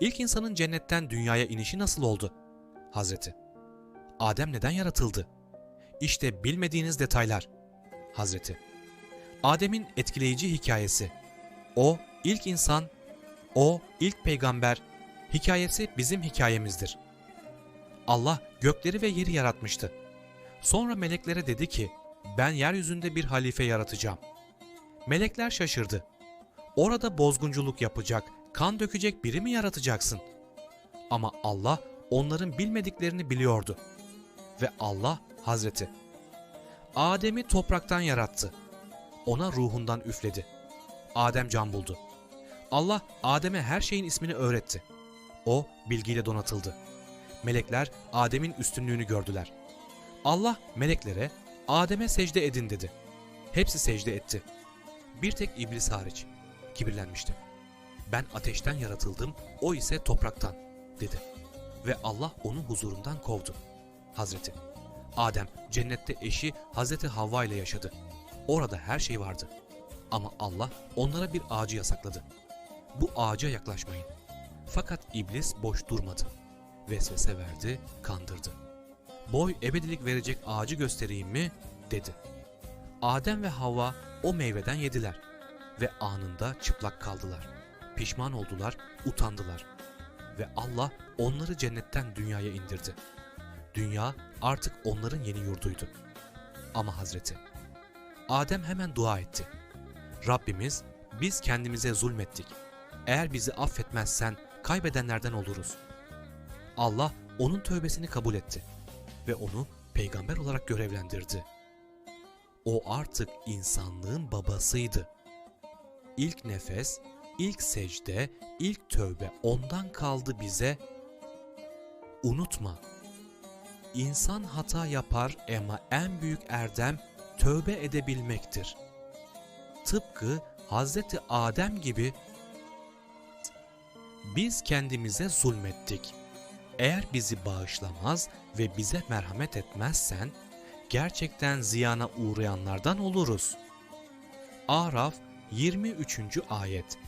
İlk insanın cennetten dünyaya inişi nasıl oldu? Hazreti. Adem neden yaratıldı? İşte bilmediğiniz detaylar. Hazreti. Adem'in etkileyici hikayesi. O ilk insan, o ilk peygamber. Hikayesi bizim hikayemizdir. Allah gökleri ve yeri yaratmıştı. Sonra meleklere dedi ki, ben yeryüzünde bir halife yaratacağım. Melekler şaşırdı. Orada bozgunculuk yapacak, kan dökecek biri mi yaratacaksın? Ama Allah onların bilmediklerini biliyordu. Ve Allah Hazreti Adem'i topraktan yarattı. Ona ruhundan üfledi. Adem can buldu. Allah Adem'e her şeyin ismini öğretti. O bilgiyle donatıldı. Melekler Adem'in üstünlüğünü gördüler. Allah meleklere Adem'e secde edin dedi. Hepsi secde etti. Bir tek iblis hariç kibirlenmişti. Ben ateşten yaratıldım, o ise topraktan dedi. Ve Allah onu huzurundan kovdu. Hazreti Adem cennette eşi Hazreti Havva ile yaşadı. Orada her şey vardı. Ama Allah onlara bir ağacı yasakladı. Bu ağaca yaklaşmayın. Fakat iblis boş durmadı. Vesvese verdi, kandırdı. Boy ebedilik verecek ağacı göstereyim mi? dedi. Adem ve Havva o meyveden yediler ve anında çıplak kaldılar. Pişman oldular, utandılar. Ve Allah onları cennetten dünyaya indirdi. Dünya artık onların yeni yurduydu. Ama Hazreti Adem hemen dua etti. Rabbimiz biz kendimize zulmettik. Eğer bizi affetmezsen kaybedenlerden oluruz. Allah onun tövbesini kabul etti ve onu peygamber olarak görevlendirdi. O artık insanlığın babasıydı. İlk nefes, ilk secde, ilk tövbe ondan kaldı bize. Unutma. İnsan hata yapar ama en büyük erdem tövbe edebilmektir. Tıpkı Hazreti Adem gibi biz kendimize zulmettik. Eğer bizi bağışlamaz ve bize merhamet etmezsen gerçekten ziyana uğrayanlardan oluruz. Araf 23. ayet